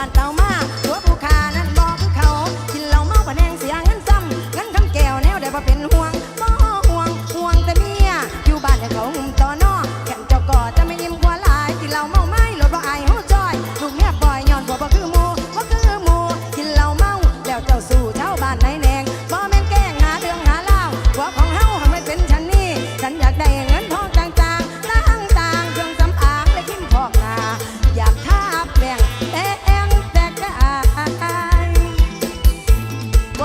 านเต่าหัวผู้านั้นบอกคือเขากินเหล้าเมาปะแนงเสียเงินซ้ำเงินคำแกวแนวได้บ่เป็นห่วงบ่ห่วงห่วงแต่เมียอยู่บ้านแต่เขาหุ่มต่อ